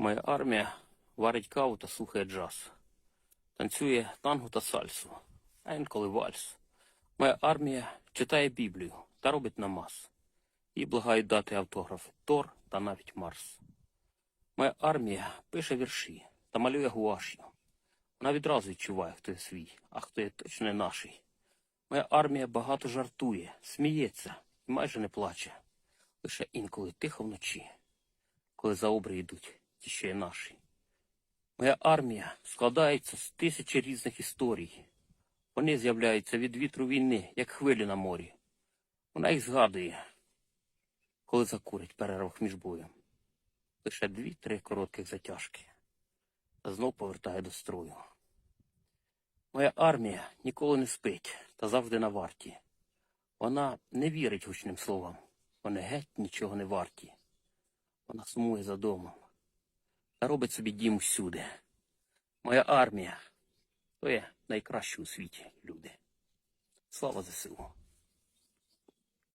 Моя армія варить каву та слухає джаз, танцює танго та сальсу, а інколи вальс. Моя армія читає Біблію та робить намаз. І благають дати автографи Тор та навіть Марс. Моя армія пише вірші та малює гуаш'ю. Вона відразу відчуває, хто є свій, а хто є точно не наший. Моя армія багато жартує, сміється і майже не плаче. Лише інколи тихо вночі, коли за обри йдуть ті, що є наші. Моя армія складається з тисячі різних історій. Вони з'являються від вітру війни, як хвилі на морі. Вона їх згадує, коли закурить перервах між боєм. Лише дві-три коротких затяжки. Та знов повертає до строю. Моя армія ніколи не спить та завжди на варті. Вона не вірить гучним словам. Вони геть нічого не варті. Вона сумує за домом робить собі дім усюди. Моя армія то є найкращі у світі люди. Слава ЗСУ!